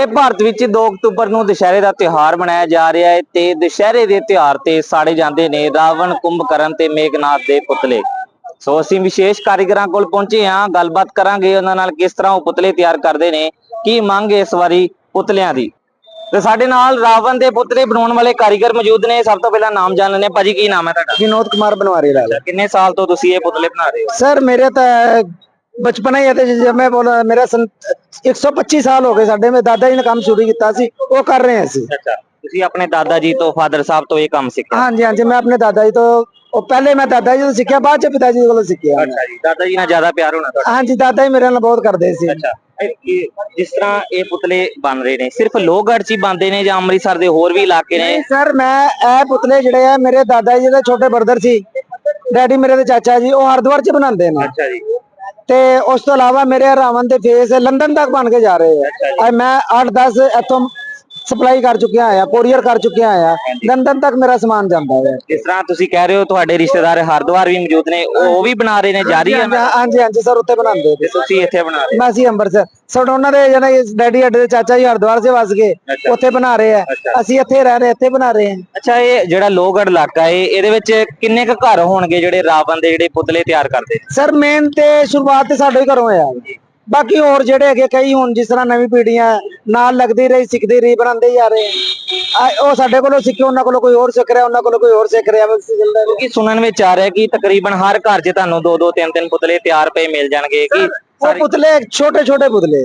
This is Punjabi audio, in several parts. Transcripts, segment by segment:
ਪੂਰੇ ਭਾਰਤ ਵਿੱਚ 2 ਅਕਤੂਬਰ ਨੂੰ ਦੁਸ਼ਹਿਰੇ ਦਾ ਤਿਉਹਾਰ ਮਨਾਇਆ ਜਾ ਰਿਹਾ ਹੈ ਤੇ ਦੁਸ਼ਹਿਰੇ ਦੇ ਤਿਉਹਾਰ ਤੇ ਸਾੜੇ ਜਾਂਦੇ ਨੇ ਰਾਵਣ ਕੁੰਭਕਰਨ ਤੇ ਮੇਘਨਾਥ ਦੇ ਪੁਤਲੇ। ਸੋ ਅਸੀਂ ਵਿਸ਼ੇਸ਼ ਕਾਰੀਗਰਾਂ ਕੋਲ ਪਹੁੰਚੇ ਹਾਂ ਗੱਲਬਾਤ ਕਰਾਂਗੇ ਉਹਨਾਂ ਨਾਲ ਕਿਸ ਤਰ੍ਹਾਂ ਉਹ ਪੁਤਲੇ ਤਿਆਰ ਕਰਦੇ ਨੇ ਕੀ ਮੰਗ ਇਸ ਵਾਰੀ ਪੁਤਲਿਆਂ ਦੀ। ਤੇ ਸਾਡੇ ਨਾਲ ਰਾਵਣ ਦੇ ਪੁਤਲੇ ਬਣਾਉਣ ਵਾਲੇ ਕਾਰੀਗਰ ਮੌਜੂਦ ਨੇ ਸਭ ਤੋਂ ਪਹਿਲਾਂ ਨਾਮ ਜਾਣ ਲੈਣੇ ਭਾਜੀ ਕੀ ਨਾਮ ਹੈ ਤੁਹਾਡਾ? ਵਿਨੋਦ ਕੁਮਾਰ ਬਨਵਾਰੀ ਲਾਲ ਕਿੰਨੇ ਸਾਲ ਤੋਂ ਤੁਸੀਂ ਇਹ ਪੁਤਲੇ ਬਣਾ ਰਹੇ ਹੋ? ਸਰ ਮੇਰੇ ਤਾਂ ਬਚਪਨ ਹੀ ਤੇ ਜਦ ਮੈਂ ਬੋਲ ਮੇਰਾ ਸੰ- 125 ਸਾਲ ਹੋ ਗਏ ਸਾਡੇ ਮੇ ਦਾਦਾ ਜੀ ਨੇ ਕੰਮ ਸ਼ੁਰੂ ਕੀਤਾ ਸੀ ਉਹ ਕਰ ਰਹੇ ਹਾਂ ਤੁਸੀਂ ਆਪਣੇ ਦਾਦਾ ਜੀ ਤੋਂ ਫਾਦਰ ਸਾਹਿਬ ਤੋਂ ਇਹ ਕੰਮ ਸਿੱਖਿਆ? ਹਾਂਜੀ ਹਾਂਜੀ ਮੈਂ ਆਪਣੇ ਦਾਦਾ ਜੀ ਤੋਂ ਉਹ ਪਹਿਲੇ ਮੈਂ ਦਾਦਾ ਜੀ ਤੋਂ ਸਿੱਖਿਆ ਬਾਅਦ ਚ ਪਿਤਾ ਜੀ ਕੋਲੋਂ ਸਿੱਖਿਆ। ਅੱਛਾ ਜੀ ਦਾਦਾ ਜੀ ਨਾਲ ਜ਼ਿਆਦਾ ਪਿਆਰ ਹੋਣਾ ਤੁਹਾਡਾ? ਹਾਂਜੀ ਦਾਦਾ ਜੀ ਮੇਰੇ ਨਾਲ ਬਹੁਤ ਕਰਦੇ ਸੀ। ਅੱਛਾ ਜਿਸ ਤਰ੍ਹਾਂ ਇਹ ਪੁਤਲੇ ਬਣ ਰਹੇ ਨੇ ਸਿਰਫ ਲੋਹਗੜ੍ਹ 'ਚ ਹੀ ਬਣਦੇ ਨੇ ਜਾਂ ਅੰਮ੍ਰਿਤਸਰ ਦੇ ਹੋਰ ਵੀ ਇਲਾਕੇ ਨੇ? ਸਰ ਮੈਂ ਇਹ ਪੁਤਲੇ ਜਿਹੜੇ ਆ ਮੇਰੇ ਦਾਦਾ ਜੀ ਦੇ ਛੋਟੇ ਬਰਦਰ ਸੀ ਡੈਡੀ ਮੇਰੇ ਦੇ ਚਾਚਾ ਜੀ ਉਹ ਹਰਦੁਆਰ ਚ ਬਣਾਉਂਦੇ ਨੇ। ਅੱਛਾ ਜੀ। ਤੇ ਉਸ ਤੋਂ ਇਲਾਵਾ ਮੇਰੇ ਰਾਵਣ ਦੇ ਫੇਸ ਲੰਡਨ ਤੱਕ ਬਣ ਕੇ ਜਾ ਰਹੇ ਆ। ਮੈਂ 8-10 ਇੱਥੋਂ ਸਪਲਾਈ ਕਰ ਚੁੱਕਿਆ ਆ ਕੋਰੀਅਰ ਕਰ ਚੁੱਕਿਆ ਆ ਲੰਡਨ ਤੱਕ ਮੇਰਾ ਸਮਾਨ ਜਾਂਦਾ ਹੈ ਜਿਸ ਤਰ੍ਹਾਂ ਤੁਸੀਂ ਕਹਿ ਰਹੇ ਹੋ ਤੁਹਾਡੇ ਰਿਸ਼ਤੇਦਾਰ ਹਰਿਦੁਆਰ ਵੀ ਮੌਜੂਦ ਨੇ ਉਹ ਵੀ ਬਣਾ ਰਹੇ ਨੇ ਜਾਰੀ ਹੈ ਹਾਂਜੀ ਹਾਂਜੀ ਸਰ ਉੱਤੇ ਬਣਾਉਂਦੇ ਤੇ ਤੁਸੀਂ ਇੱਥੇ ਬਣਾ ਰਹੇ। ਮੈਂ ਸੀ ਅੰਮ੍ਰਿਤਸਰ। ਸਰ ਉਹਨਾਂ ਦੇ ਜਿਹੜੇ ਡੈਡੀ ਅੱਡੇ ਦੇ ਚਾਚਾ ਜੀ ਹਰਿਦੁਆਰ ਸੇ ਵਸ ਗਏ। ਉੱਥੇ ਬਣਾ ਰਹੇ ਆ। ਅਸੀਂ ਇੱਥੇ ਰਹਿ ਰਹੇ ਇੱਥੇ ਬਣਾ ਰਹੇ ਹਾਂ ਅੱਛਾ ਇਹ ਜਿਹੜਾ ਲੋਹਗੜ੍ਹ ਇਲਾਕਾ ਹੈ ਇਹਦੇ ਵਿੱਚ ਕਿੰਨੇ ਕੁ ਘਰ ਹੋਣਗੇ ਜਿਹੜੇ ਰਾਵਣ ਦੇ ਜਿਹੜੇ ਪੁਤਲੇ ਤਿਆਰ ਕਰਦੇ ਨੇ? ਸਰ ਮੇਨ ਤੇ ਸ਼ੁਰੂਆਤ ਤੇ ਸਾਡੇ ਘਰੋਂ ਆ ਬਾਕੀ ਹੋਰ ਜਿਹੜੇ ਹੈਗੇ ਕਈ ਹੁਣ ਜਿਸ ਤਰ੍ਹਾਂ ਨਵੀਂ ਪੀੜ੍ਹੀਆਂ ਨਾਲ ਲੱਗਦੀ ਰਹੀ ਸਿੱਖਦੀ ਰਹੀ ਬਣਾਉਂਦੇ ਆ। ਰਹੇ ਉਹ ਸਾਡੇ ਕੋਲੋਂ ਸਿੱਖੇ ਉਹਨਾਂ ਕੋਲੋਂ ਕੋਈ ਹੋਰ ਸਿੱਖ ਰਿਹਾ ਉਹਨਾਂ ਕੋਲੋਂ ਕੋਈ ਹੋਰ ਸਿੱਖ ਰਿਹਾ ਬਸ ਚੱਲਦਾ ਰਿਹਾ। ਕਿਉਂਕਿ ਸੁਣਨ ਵਿੱਚ ਆ ਰਿਹਾ ਕਿ ਤਕਰੀਬਨ ਹਰ ਘਰ 'ਚ ਤੁਹਾਨੂੰ ਦੋ ਦੋ ਤਿੰਨ ਤਿੰਨ ਪੁਤਲੇ ਤਿਆਰ ਪਏ ਮਿਲ ਜਾਣਗੇ ਕਿ ਉਹ ਪੁਤਲੇ ਛੋਟੇ ਛੋਟੇ ਪੁਤਲੇ।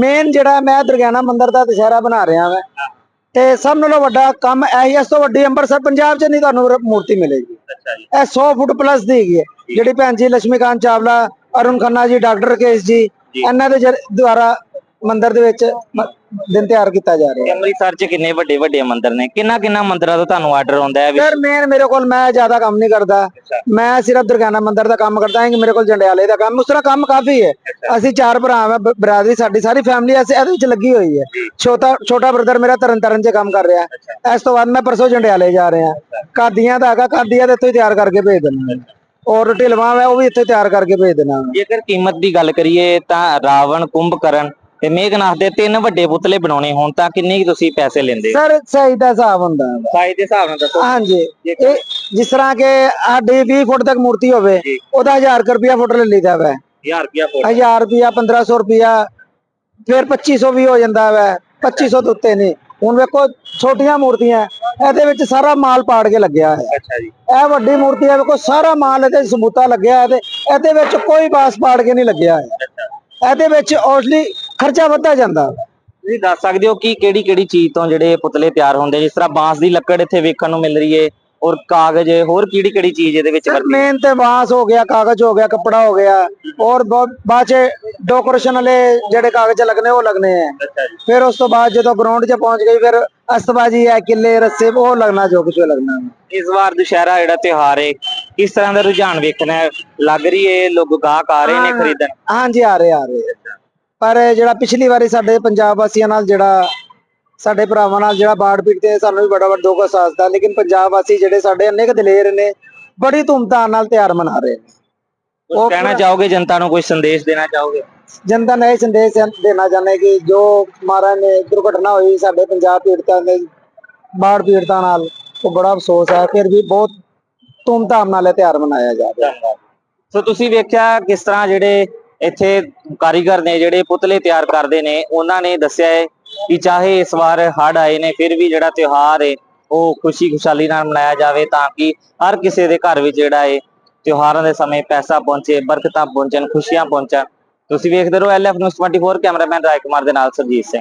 ਮੇਨ ਜਿਹੜਾ ਮੈਂ ਦੁਰਗਿਆਨਾ ਮੰਦਿਰ ਦਾ ਦੁਸ਼ਹਿਰਾ ਬਣਾ ਰਿਹਾ ਮੈਂ ਤੇ ਸਭ ਨਾਲੋਂ ਵੱਡਾ ਕੰਮ ਇਹੀ ਹੈ, ਇਸ ਤੋਂ ਵੱਡੀ ਅੰਮ੍ਰਿਤਸਰ ਪੰਜਾਬ 'ਚ ਨਹੀਂ ਤੁਹਾਨੂੰ ਮੂਰਤੀ ਮਿਲੇਗੀ। ਅੱਛਾ ਜੀ। ਇਹ 100 ਫੁੱਟ ਪਲੱਸ ਦੀ ਹੈਗੀ ਹੈ ਜਿਹੜੀ ਭੈਣ ਜੀ ਲక్ష్ਮੀਕਾਂਤ ਚਾਵਲਾ ਅਰੁਣ ਖੰਨਾ ਜੀ ਡਾਕਟਰ ਕੇਸ ਜੀ ਇਹਨਾਂ ਦੇ ਜਰ- ਦੁਆਰਾ ਮੰਦਿਰ ਦੇ ਵਿੱਚ ਮ- ਦਿਨ ਤਿਆਰ ਕੀਤਾ ਜਾ ਰਿਹਾ। ਤੇ ਅੰਮ੍ਰਿਤਸਰ 'ਚ ਕਿੰਨੇ ਵੱਡੇ ਵੱਡੇ ਮੰਦਿਰ ਨੇ? ਕਿੰਨਾ ਕਿੰਨਾ ਮੰਦਿਰਾਂ ਤੋਂ ਤੁਹਾਨੂੰ ਆਰਡਰ ਆਉਂਦਾ ਹੈ? ਵੀ ਸਰ ਮੇਨ ਮੇਰੇ ਕੋਲ ਮੈਂ ਜ਼ਿਆਦਾ ਕੰਮ ਨਹੀਂ ਕਰਦਾ। ਮੈਂ ਸਿਰਫ ਦੁਰਗਿਆਨਾ ਮੰਦਿਰ ਦਾ ਕੰਮ ਕਰਦਾ ਹਾਂ ਕਿ ਮੇਰੇ ਕੋਲ ਜੰਡਿਆਲੇ ਦਾ ਕੰਮ। ਉਸ ਤਰ੍ਹਾਂ ਕੰਮ ਕਾਫੀ ਹੈ। ਅਸੀਂ ਚਾਰ ਭਰਾ ਹਾਂ ਬ- ਬਰਾਦਰੀ ਸਾਡੀ ਸਾਰੀ ਫੈਮਿਲੀ ਅਸੀਂ ਇਹਦੇ ਵਿੱਚ ਲੱਗੀ ਹੋਈ ਹੈ। ਛੋਟਾ ਛੋਟਾ ਬ੍ਰਦਰ ਮੇਰਾ ਤਰਨ ਤਾਰਨ 'ਚ ਕੰਮ ਕਰ ਰਿਹਾ। ਹੈ। ਇਸ ਤੋਂ ਬਾਅਦ ਮੈਂ ਪਰਸੋਂ ਜੰਡਿਆਲੇ ਜਾ ਰਿਹਾ। ਕਾਦੀਆਂ ਦਾ ਹੈਗਾ ਕਾਦੀਆਂ ਦੇ ਇੱਥੋਂ ਹੀ ਤਿਆਰ ਕਰਕੇ ਭੇਜ ਦਿੰਦਾ। ਔਰ ਢਿਲਵਾ ਹੈ ਉਹ ਵੀ ਇੱਥੇ ਤਿਆਰ ਕਰਕੇ ਭੇਜ ਦੇਣਾ। ਜੇਕਰ ਕੀਮਤ ਦੀ ਗੱਲ ਕਰੀਏ ਤਾਂ ਰਾਵਣ ਕੁੰਭਕਰਨ ਤੇ ਮੇਘਨਾਥ ਦੇ ਤਿੰਨ ਵੱਡੇ ਪੁਤਲੇ ਬਣਾਉਣੇ ਹੋਣ ਤਾਂ ਕਿੰਨੇ ਤੁਸੀਂ ਪੈਸੇ ਲੈਂਦੇ? ਸਰ ਸਹੀ ਦਾ ਹਿਸਾਬ ਹੁੰਦਾ ਸਾਈਜ਼ ਦੇ ਹਿਸਾਬ ਨਾਲ ਦੱਸੋ। ਹਾਂਜੀ। ਇਹ ਜਿਸ ਤਰ੍ਹਾਂ ਕਿ ਸਾਡੀ 20 ਫੁੱਟ ਤੱਕ ਮੂਰਤੀ ਹੋਵੇ। ਉਹਦਾ 1000 ਰੁਪਿਆ ਫੁੱਟ ਲੈ ਲਈਦਾ ਵੈ। 1000 ਰੁਪਿਆ ਫੁੱਟ। 1000 ਰੁਪਿਆ 1500 ਰੁਪਿਆ ਫਿਰ 2500 ਵੀ ਹੋ ਜਾਂਦਾ ਵੈ। 2500 ਤੋਂ ਉੱਤੇ ਨਹੀਂ। ਹੁਣ ਵੇਖੋ ਛੋਟੀਆਂ ਮੂਰਤੀਆਂ ਇਹਦੇ ਵਿੱਚ ਸਾਰਾ ਮਾਲ ਪਾੜ ਕੇ ਲੱਗਿਆ ਹੈ ਅੱਛਾ ਜੀ। ਇਹ ਵੱਡੀ ਮੂਰਤੀ ਹੈ ਵੇਖੋ ਸਾਰਾ ਮਾਲ ਇਹਦੇ ਸਬੂਤਾ ਲੱਗਿਆ ਹੈ ਤੇ ਇਹਦੇ ਵਿੱਚ ਕੋਈ ਬਾਸ ਪਾੜ ਕੇ ਨਹੀਂ ਲੱਗਿਆ ਹੈ ਇਹਦੇ ਵਿੱਚ ਔਸਲੀ ਖਰਚਾ ਵੱਧਦਾ ਜਾਂਦਾ। ਤੁਸੀਂ ਦੱਸ ਸਕਦੇ ਹੋ ਕਿ ਕਿਹੜੀ ਕਿਹੜੀ ਚੀਜ਼ ਤੋਂ ਜਿਹੜੇ ਪੁਤਲੇ ਤਿਆਰ ਹੁੰਦੇ ਜਿਸ ਤਰ੍ਹਾਂ ਬਾਂਸ ਦੀ ਲੱਕੜ ਇੱਥੇ ਵੇਖਣ ਨੂੰ ਮਿਲ ਰਹੀ ਏ। ਔਰ ਕਾਗਜ਼ ਹੋਰ ਕਿਹੜੀ ਕਿਹੜੀ ਚੀਜ਼ ਇਹਦੇ ਵਿੱਚ ਵਰਤੀ? ਮੇਨ ਤੇ ਬਾਂਸ ਹੋ ਗਿਆ ਕਾਗਜ਼ ਹੋ ਗਿਆ ਕੱਪੜਾ ਹੋ ਗਿਆ ਔਰ ਬਾਅਦ ਡੈਕੋਰੇਸ਼ਨ ਵਾਲੇ ਜਿਹੜੇ ਕਾਗਜ਼ ਲੱਗਨੇ ਉਹ ਲੱਗਨੇ ਆ। ਫਿਰ ਉਸ ਤੋਂ ਬਾਅਦ ਜਦੋਂ ਗਰਾਊਂਡ 'ਚ ਪਹੁੰਚ ਗਈ ਫਿਰ ਅਸਤਬਾਜੀ ਹੈ ਕਿੱਲੇ ਰੱਸੇ ਉਹ ਲੱਗਣਾ ਜੋ ਕੁਝ ਲੱਗਣਾ। ਇਸ ਵਾਰ ਦੁਸ਼ਹਿਰਾ ਜਿਹੜਾ ਤਿਉਹਾਰ ਏ ਕਿਸ ਤਰ੍ਹਾਂ ਦਾ ਰੁਝਾਨ ਵੇਖਣਾ ਹੈ? ਲੱਗ ਰਹੀ ਏ ਲੋਕ ਗਾਹਕ ਆ ਰਹੇ ਨੇ ਹਾਂ। ਖਰੀਦਣ? ਹਾਂਜੀ ਆ ਰਹੇ ਆ ਰਹੇ। ਪਰ ਜਿਹੜਾ ਪਿਛਲੀ ਵਾਰੀ ਸਾਡੇ ਪੰਜਾਬ ਵਾਸੀਆਂ ਨਾਲ ਜਿਹੜਾ ਸਾਡੇ ਭਰਾਵਾਂ ਨਾਲ ਜਿਹੜਾ ਬਾੜ ਪੀੜਤੇ ਸਾਨੂੰ ਵੀ ਬੜਾ ਵੱਡਾ ਦੁੱਖ ਅਹਿਸਾਸ ਦਾ ਲੇਕਿਨ ਪੰਜਾਬ ਵਾਸੀ ਜਿਹੜੇ ਸਾਡੇ ਅਨੇਕ ਦਲੇਰ ਨੇ ਬੜੀ ਧੂਮਧਾਮ ਨਾਲ ਤਿਉਹਾਰ ਮਨਾ ਰਹੇ ਨੇ। ਉਹ ਕਹਿਣਾ ਚਾਹੋਗੇ? ਜਨਤਾ ਨੂੰ ਕੋਈ ਸੰਦੇਸ਼ ਦੇਣਾ ਚਾਹੋਗੇ? ਜਨਤਾ ਨੂੰ ਇਹ ਸੰਦੇਸ਼ ਦੇਣਾ ਚਾਹੁੰਦੇ ਕਿ ਜੋ ਮਹਾਰਾਜ ਨੇ ਦੁਰਘਟਨਾ ਹੋਈ ਸਾਡੇ ਪੰਜਾਬ ਪੀੜਤਾਂ ਦੇ ਬਾੜ ਪੀੜਤਾਂ ਨਾਲ ਉਹ ਬੜਾ ਅਫਸੋਸ ਹੈ। ਫਿਰ ਵੀ ਬਹੁਤ ਧੂਮਧਾਮ ਨਾਲ ਇਹ ਤਿਉਹਾਰ ਮਨਾਇਆ ਜਾ ਰਿਹਾ ਸੋ ਤੁਸੀਂ ਵੇਖਿਆ ਕਿਸ ਤਰ੍ਹਾਂ ਜਿਹੜੇ ਇੱਥੇ ਕਾਰੀਗਰ ਨੇ ਜਿਹੜੇ ਪੁਤਲੇ ਤਿਆਰ ਕਰਦੇ ਨੇ ਉਹਨਾਂ ਨੇ ਦੱਸਿਆ ਹੈ ਕਿ ਚਾਹੇ ਇਸ ਵਾਰ ਹੜ੍ਹ ਆਏ ਨੇ, ਫਿਰ ਵੀ ਜਿਹੜਾ ਤਿਉਹਾਰ ਹੈ ਉਹ ਖੁਸ਼ੀ ਖੁਸ਼ਹਾਲੀ ਨਾਲ ਮਨਾਇਆ ਜਾਵੇ ਤਾਂ ਕਿ ਹਰ ਕਿਸੇ ਦੇ ਘਰ ਵਿੱਚ ਜਿਹੜਾ ਹੈ ਤਿਉਹਾਰਾਂ ਦੇ ਸਮੇਂ ਪੈਸਾ ਪਹੁੰਚੇ, ਬਰਕਤਾਂ ਪਹੁੰਚਣ, ਖੁਸ਼ੀਆਂ ਪਹੁੰਚਣ। ਤੁਸੀਂ ਵੇਖਦੇ ਰਹੋ LF news 24 cameraman Raj Kumar ਦੇ ਨਾਲ ਸਰਜੀਤ ਸਿੰਘ।